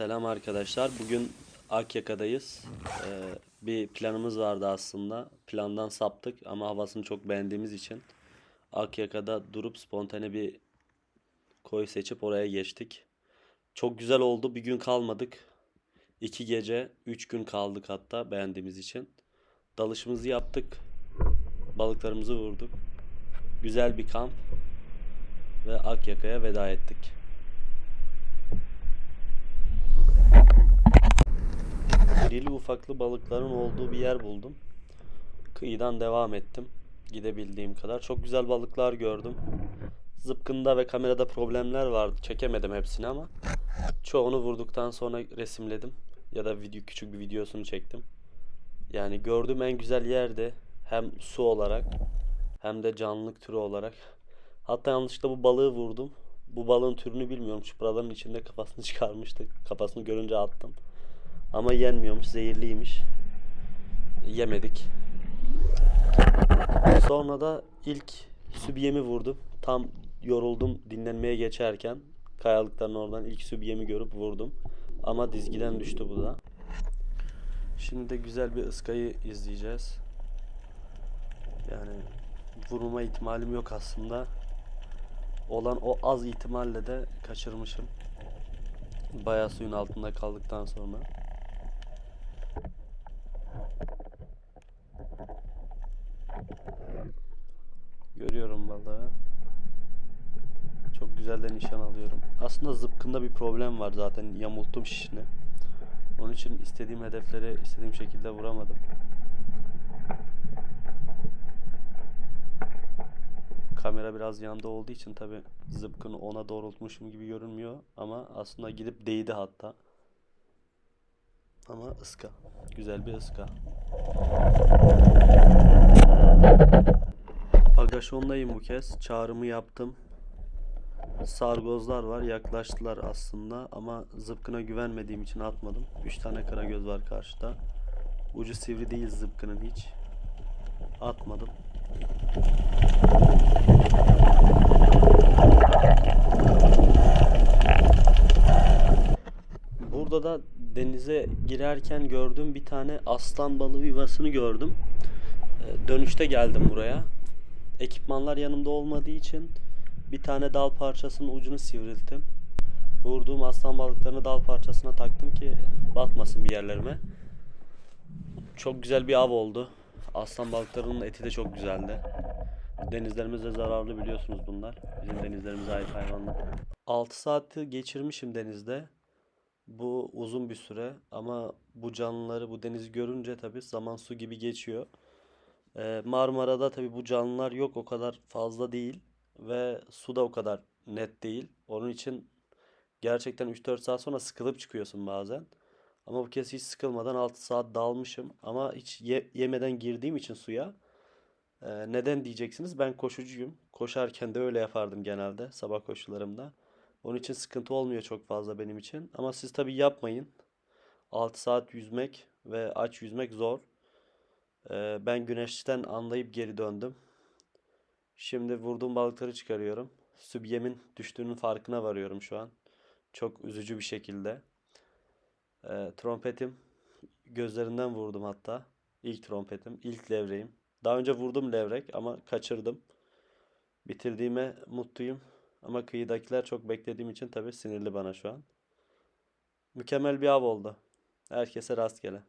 Selam arkadaşlar. Bugün Akyaka'dayız. Ee, bir planımız vardı aslında. Plandan saptık ama havasını çok beğendiğimiz için Akyaka'da durup spontane bir koy seçip oraya geçtik. Çok güzel oldu. Bir gün kalmadık. İki gece, üç gün kaldık hatta beğendiğimiz için. Dalışımızı yaptık. Balıklarımızı vurduk. Güzel bir kamp ve Akyaka'ya veda ettik. İrili ufaklı balıkların olduğu bir yer buldum. Kıyıdan devam ettim. Gidebildiğim kadar. Çok güzel balıklar gördüm. Zıpkında ve kamerada problemler vardı. Çekemedim hepsini ama çoğunu vurduktan sonra resimledim. Ya da video küçük bir videosunu çektim. Yani gördüğüm en güzel yerde hem su olarak hem de canlılık türü olarak. Hatta yanlışlıkla bu balığı vurdum. Bu balığın türünü bilmiyorum. Çupraların içinde kafasını çıkarmıştı. Kafasını görünce attım. Ama yenmiyormuş, zehirliymiş. Yemedik. Sonra da ilk sübiyemi vurdum. Tam yoruldum dinlenmeye geçerken kayalıkların oradan ilk sübiyemi görüp vurdum. Ama dizgiden düştü bu da. Şimdi de güzel bir ıskayı izleyeceğiz. Yani vurma ihtimalim yok aslında. Olan o az ihtimalle de kaçırmışım. Bayağı suyun altında kaldıktan sonra. Görüyorum balığı. Çok güzel de nişan alıyorum. Aslında zıpkında bir problem var zaten. Yamulttum şişini. Onun için istediğim hedefleri istediğim şekilde vuramadım. Kamera biraz yanda olduğu için tabi zıpkını ona doğrultmuşum gibi görünmüyor. Ama aslında gidip değdi hatta. Ama ıska. Güzel bir ıska. Agaşondayım bu kez. Çağrımı yaptım. Sargozlar var. Yaklaştılar aslında ama zıpkına güvenmediğim için atmadım. 3 tane karagöz var karşıda. Ucu sivri değil zıpkının hiç. Atmadım. Burada da denize girerken gördüğüm bir tane aslan balığı yuvasını gördüm. Ee, Dönüşte geldim buraya. Ekipmanlar yanımda olmadığı için bir tane dal parçasının ucunu sivrilttim. Vurduğum aslan balıklarını dal parçasına taktım ki batmasın bir yerlerime. Çok güzel bir av oldu. Aslan balıklarının eti de çok güzeldi. Denizlerimize zararlı biliyorsunuz bunlar. Bizim denizlerimize ait hayvanlar. 6 saati geçirmişim denizde. Bu uzun bir süre ama bu canlıları bu denizi görünce tabii zaman su gibi geçiyor. Ee, Marmara'da tabii bu canlılar yok o kadar fazla değil ve su da o kadar net değil. Onun için gerçekten 3-4 saat sonra sıkılıp çıkıyorsun bazen. Ama bu kez hiç sıkılmadan 6 saat dalmışım ama hiç ye- yemeden girdiğim için suya. Ee, neden diyeceksiniz? Ben koşucuyum. Koşarken de öyle yapardım genelde sabah koşularımda. Onun için sıkıntı olmuyor çok fazla benim için. Ama siz tabii yapmayın. 6 saat yüzmek ve aç yüzmek zor. Ee, ben güneşten anlayıp geri döndüm. Şimdi vurduğum balıkları çıkarıyorum. Sübyemin düştüğünün farkına varıyorum şu an. Çok üzücü bir şekilde. Ee, trompetim gözlerinden vurdum hatta. İlk trompetim, ilk levreğim. Daha önce vurdum levrek ama kaçırdım. Bitirdiğime mutluyum. Ama kıyıdakiler çok beklediğim için tabii sinirli bana şu an. Mükemmel bir av oldu. Herkese rastgele.